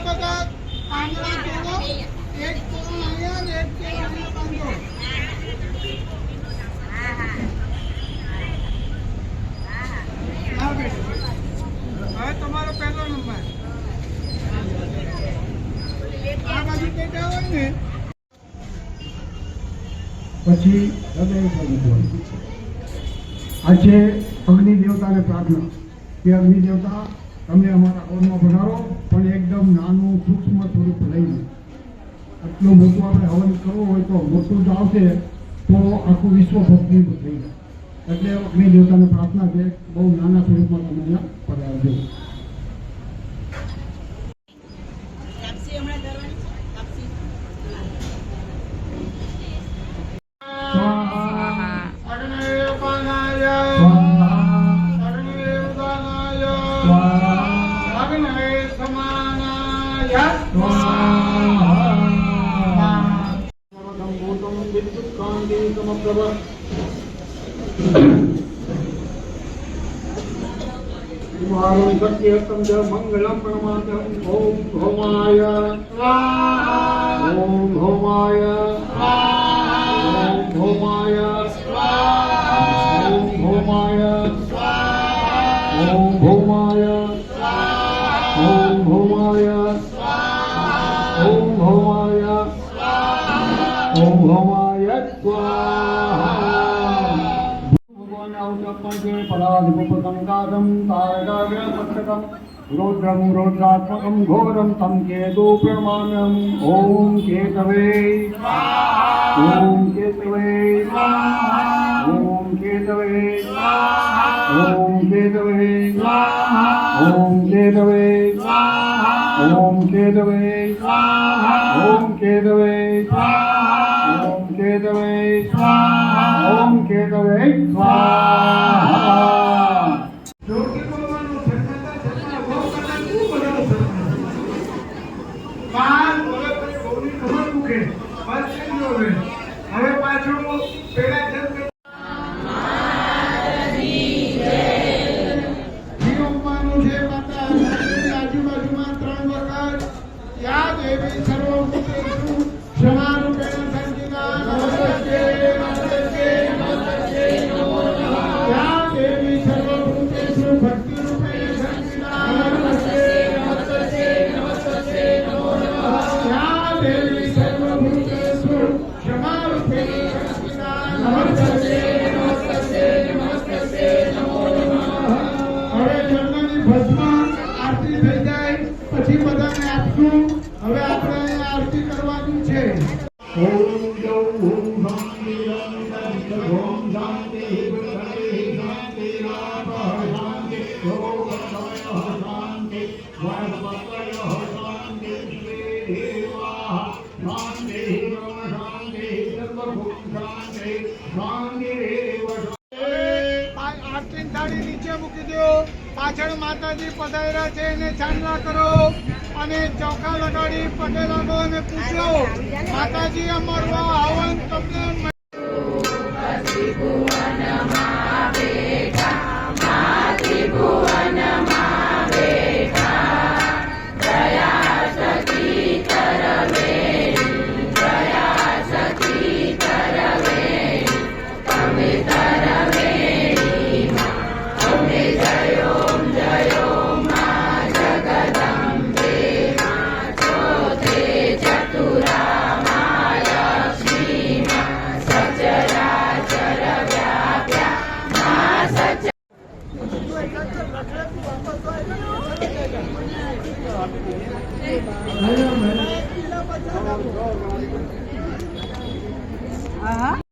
વખત કાંદા પછી આજે અગ્નિ દેવતાને પ્રાર્થના. કે અગ્નિ દેવતા તમે અમારા હવનમાં પધારો પણ એકદમ નાનું સૂક્ષ્મ સ્વરૂપ લઈને આટલું મોટું આપણે હવન કરવું હોય તો મોટું જ આવશે તો આખું વિશ્વ ભક્તિનું થઈ જાય. એટલે અગ્નિ દેવતાને પ્રાર્થના છે, બહુ નાના સ્વરૂપમાં તમે અહીંયા પધારજો. मङ्गलं परमात्मन् ॐ होमाय ॐ होमाय ॐ होमाय ॐ होमाय ॐ होमाय ॐ ઓમ ભવાય સ્વાહા ભગવાન ઔષધપંચે પરાધિપુપસંકાદમ તારકાગ્રપત્રકમ રૌદ્રમ રૌદ્રાત્મકમ ઘોરમ તમ કેતુ પ્રમાણમ ઓમ કેતવે ઓમ કેતવે ઓમ કેતવે ઓમ કેતવે ઓમ કેતવે केतवे ॐ केतवे ॐ केतवे ॐ केतवे स्वाहा હવે આપણે અહીંયા આરતી કરવાની છે. ઓમ આરતી થાળી નીચે મૂકી દો. પાછળ માતાજી પધાર્યા છે, એને ચાંદલા કરો. અને ચોખા લગાડી પટેલાનો અમે માતાજી અમરવા હવન 아하.